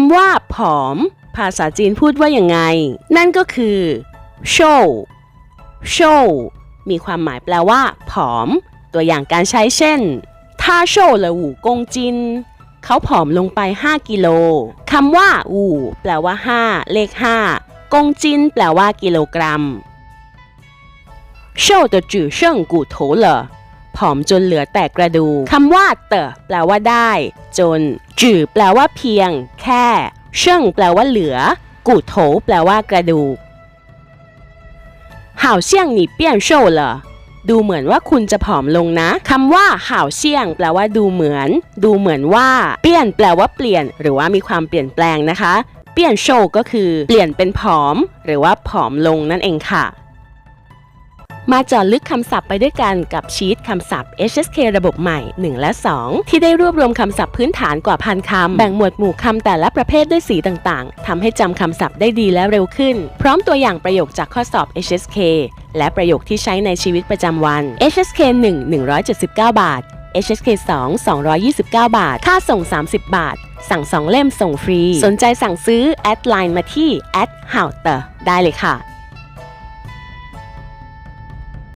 ำว่าผอม ภาษาจีนพูดว่าอย่างไง นั่นก็คือโชโชมีความหมายแปลว่า ผอม ตัวอย่างการใช้เช่นถ้าโช了五公斤เขาผอมลงไป 5 กิโลคำว่าอู่แปลว่า 5 เลข 5 กงจิน แปลว่ากิโลกรัม瘦的只剩骨头了 ผอมจนเหลือแต่กระดูคำว่าเตอแปลว่าได้ จน จือแปลว่าเพียง แค่เชิ่งแปลว่าเหลือ กูโถแปลว่ากระดูกห่าวเสี่ยงหนีเปียนโชว์เหรอดูเหมือนว่าคุณจะผอมลงนะคำว่าห่าวเชี่ยง แปลว่าดูเหมือน ดูเหมือนว่า เปี้ยนแปลว่าเปลี่ยน หรือว่ามีความเปลี่ยนแปลงนะคะ เปี้ยนโชว์ก็คือ เปลี่ยนเป็นผอม หรือว่าผอมลงนั่นเองค่ะ มาจาะลึกคำศัพท์ไปด้วยกันกับชีตคำศัพท์ HSK ระบบใหม่ 1 และ 2 ที่ได้รวบรวมคำศัพท์พื้นฐานกว่าพันคำ แบ่งหมวดหมู่คำแต่ละประเภทด้วยสีต่างๆทำให้จำคำศัพท์ได้ดีและเร็วขึ้น พร้อมตัวอย่างประโยคจากข้อสอบ HSK และประโยคที่ใช้ในชีวิตประจำวัน HSK 1 179 บาท HSK 2 229 บาท ค่าส่ง 30 บาท สั่ง 2 เล่มส่งฟรี สนใจสั่งซื้อ แอดไลน์มาที่ h o w t e r ได้เลยค่ะ